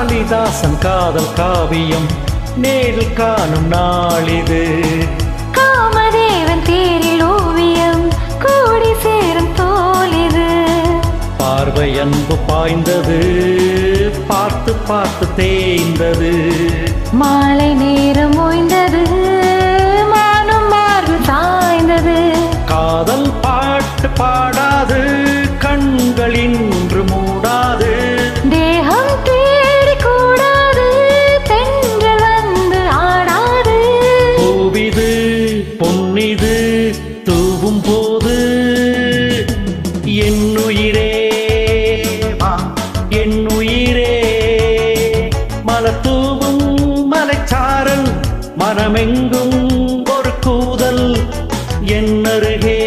காளிதாசன் காதல் காவியம். நேரில் காணும் நாளிது. காமதேவன் தேரில் ஓவியம். கூடி சேரும் தோலிது பார்வை அன்பு பாய்ந்தது. பார்த்து பார்த்து தேய்ந்தது. மாலை நேரம் ஓய்ந்தது. மானும் மார்பு சாய்ந்தது. காதல் பாட்டு பாடாது என்னுயிரே வா என்னுயிரே. மலர் தூவும் மலைச்சாரல் மனமெங்கும் ஒரு கூதல் என்னருகே.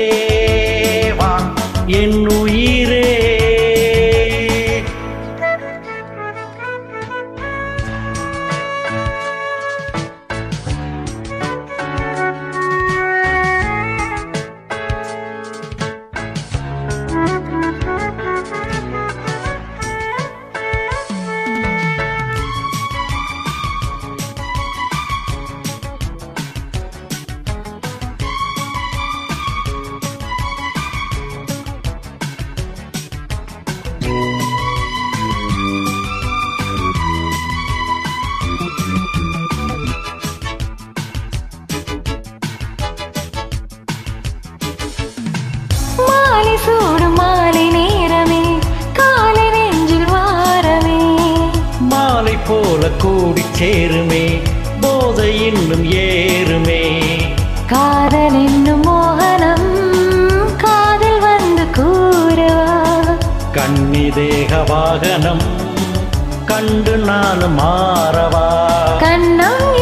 கூடி சேருமே. போதை இன்னும் ஏறுமே. காதல் என்னும் மோகனம் காதல் வந்து கூறவா. கண்ணி தேக வாகனம் கண்டு நானும் மாறவா. கண்ணம்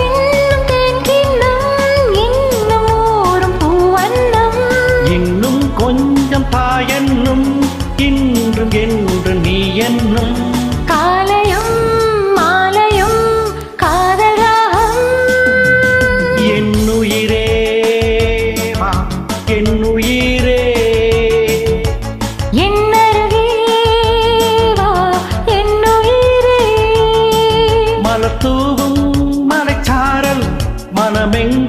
மனமெங்கும்